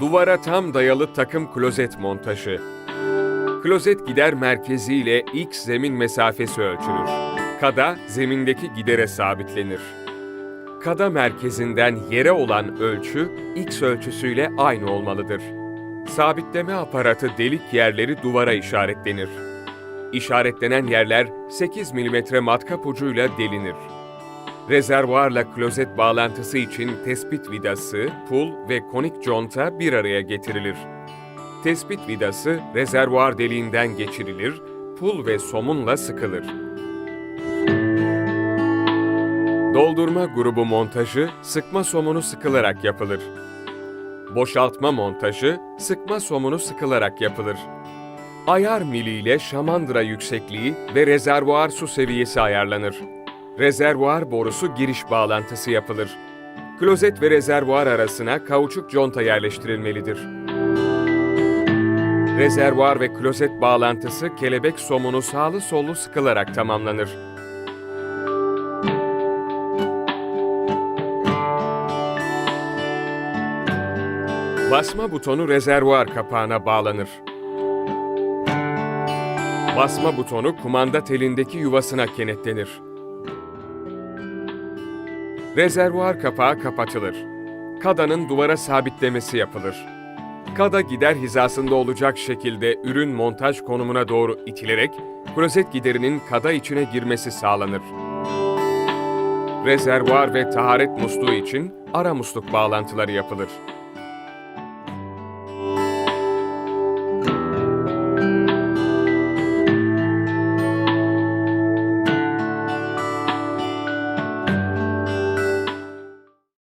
Duvara tam dayalı takım klozet montajı. Klozet gider merkezi ile X zemin mesafesi ölçülür. Kada zemindeki gidere sabitlenir. Kada merkezinden yere olan ölçü X ölçüsüyle aynı olmalıdır. Sabitleme aparatı delik yerleri duvara işaretlenir. İşaretlenen yerler 8 mm matkap ucuyla delinir. Rezervuarla klozet bağlantısı için tespit vidası, pul ve konik conta bir araya getirilir. Tespit vidası rezervuar deliğinden geçirilir, pul ve somunla sıkılır. Doldurma grubu montajı sıkma somunu sıkılarak yapılır. Boşaltma montajı sıkma somunu sıkılarak yapılır. Ayar mili ile şamandıra yüksekliği ve rezervuar su seviyesi ayarlanır. Rezervuar borusu giriş bağlantısı yapılır. Klozet ve rezervuar arasına kauçuk conta yerleştirilmelidir. Rezervuar ve klozet bağlantısı kelebek somunu sağlı sollu sıkılarak tamamlanır. Basma butonu rezervuar kapağına bağlanır. Basma butonu kumanda telindeki yuvasına kenetlenir. Rezervuar kapağı kapatılır. Kadanın duvara sabitlemesi yapılır. Kada gider hizasında olacak şekilde ürün montaj konumuna doğru itilerek klozet giderinin kada içine girmesi sağlanır. Rezervuar ve taharet musluğu için ara musluk bağlantıları yapılır.